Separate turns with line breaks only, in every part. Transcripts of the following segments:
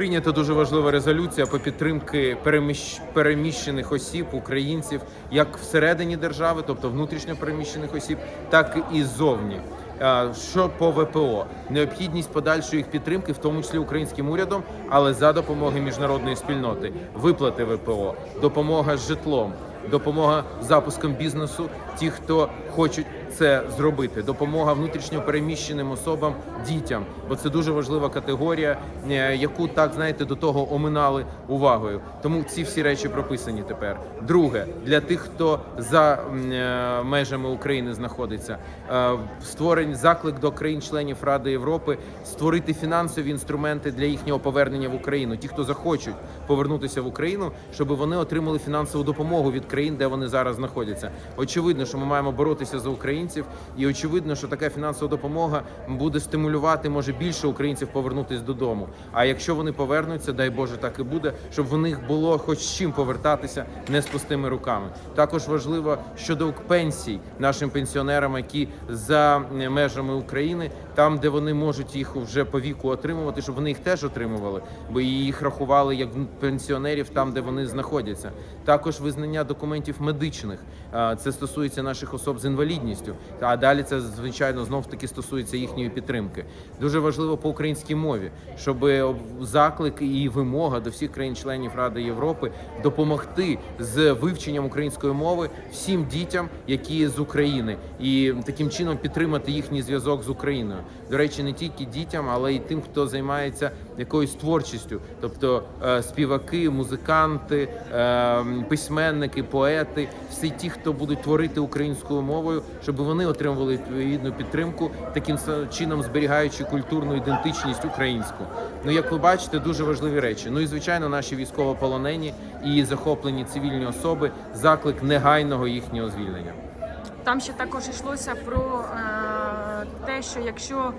Прийнята дуже важлива резолюція по підтримки переміщ- переміщених осіб, українців, як всередині держави, тобто внутрішньо переміщених осіб, так і ззовні. Е, Що по ВПО, необхідність подальшої їх підтримки, в тому числі українським урядом, але за допомоги міжнародної спільноти, виплати ВПО, допомога з житлом, допомога запуском бізнесу, ті, хто хочуть це зробити, допомога внутрішньо переміщеним особам, дітям, бо це дуже важлива категорія, е, яку так знаєте до того оминали увагою. Тому ці всі речі прописані тепер. Друге, для тих, хто за е, межами України знаходиться, е, створень заклик до країн-членів Ради Європи створити фінансові інструменти для їхнього повернення в Україну. Ті, хто захочуть повернутися в Україну, щоб вони отримали фінансову допомогу від країн, де вони зараз знаходяться. Очевидно, що ми маємо боротися за українців, і очевидно, що така фінансова допомога буде стимулювати може більше українців повернутися додому. А якщо вони повернуться, дай Боже, так і буде, щоб в них було хоч чим повертатися не з пустими руками. Також важливо щодо пенсій нашим пенсіонерам, які за е, межами України, там де вони можуть їх вже по віку отримувати, щоб вони їх теж отримували, бо їх рахували як пенсіонерів там, де вони знаходяться. Також визнання документів медичних. Це стосується наших особ з інвалідністю. А далі це звичайно знов таки стосується їхньої підтримки. Дуже важливо по українській мові, щоб заклик і вимога до всіх країн-членів Ради Європи допомогти з вивченням української мови всім дітям, які з України, і таким чином підтримати їхній зв'язок з Україною. До речі, не тільки дітям, але й тим, хто займається якоюсь творчістю, тобто е, співаки, музиканти, е, письменники, поети, всі ті, хто будуть творити українською мовою, щоб вони отримували відповідну підтримку, таким чином зберігаючи культурну ідентичність українську. Ну як ви бачите, дуже важливі речі. Ну і звичайно, наші військовополонені і захоплені цивільні особи, заклик негайного їхнього звільнення.
Там ще також йшлося про е, те, що якщо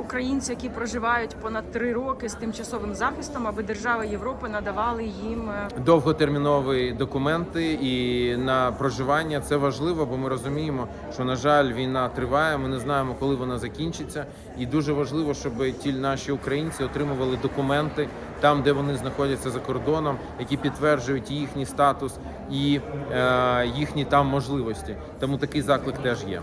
українці, які проживають понад три роки з тимчасовим захистом, аби держави Європи надавали їм е,
довготермінові документи і на проживання це важливо, бо ми розуміємо, що на жаль війна триває. Ми не знаємо, коли вона закінчиться, і дуже важливо, щоб ті наші українці отримували документи там, де вони знаходяться за кордоном, які підтверджують їхній статус і е, їхні там можливості. Тому такий заклик теж є.